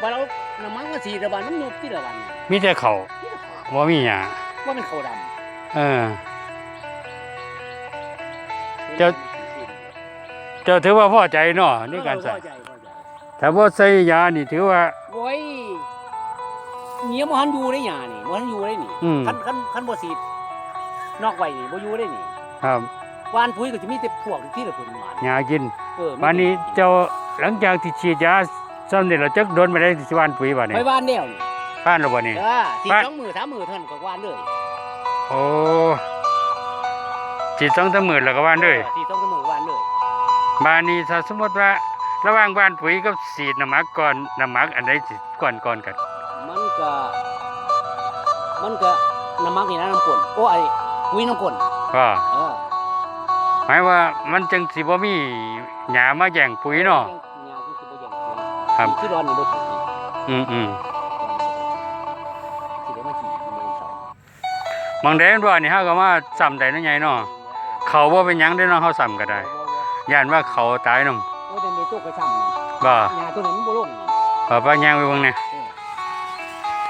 ว่าเราน้ำมันก็สีระบาดน้ำนบที่ระบาดมีแต่เขานี่ก็ขาวบ่มีหยังว่าเป็นขาวดเออำเจ้า เจ้าถือว่าพอใจเนาะในการใส่เออพอใจพอใจถ้าบ่ใส่ยานี่ถือว่าโอ้ยเมียบ่ทันอยู่ได้หยานี่บ่ทันอยู่ได้นี่อืมคันคันคันบ่สีดนอกไว้นี่บ่อยู่ได้นี่ ครับวานปุ๋ยก็จะมีแต่พวกที่ละเพิ่นหวานยากินเออวันนี้เจ้าหลังจากที่ฉีดยา ซ้ำนี่เราจักโดนไปได้สิหวานปุ๋ยบ่นี่ไปวานแล้วนี่ผ่านแล้วบ่นี่เออสีบ้าน สองมือสามมือเท่านั้นก็วานเลยโอ้ฉีดสองสามหมื่นแล้วก็หวานเลยออสีสองสามมือวานเลยบ้านนี้ถ้าสมมติว่า ระหว่างบ้านปุ๋ยกับสีดน้ำหมักก่อนน้ำหมักอันใดสิก่อนก่อนกันมันก็ มันก็น้ำมักนี่นะน้ำกลนโอ้ไอ้ปุ๋ยน้ำกลนก็เออหมายว่ามันจึงสิบ่มีหญ้ามาแย่งปุ๋ยเนาะ ครับคือร้อนนี่บ่ถูกนี่อืมอืมสิได้มาขี่มือเสาบางแดนบ่นี่เฮาก็มาซ้ำได้นั่นใหญ่เนาะเขาบ่เป็นหยังได้เนาะเฮาซ้ำก็ได้ย่านว่าเขาตายนำโอ้ยเดี๋ยวนี้ตัวกระช่ำบ่ยาตัวนั้นมันบ่ลงบ่ป้าย่างไปเบิ่งเนี่ยเ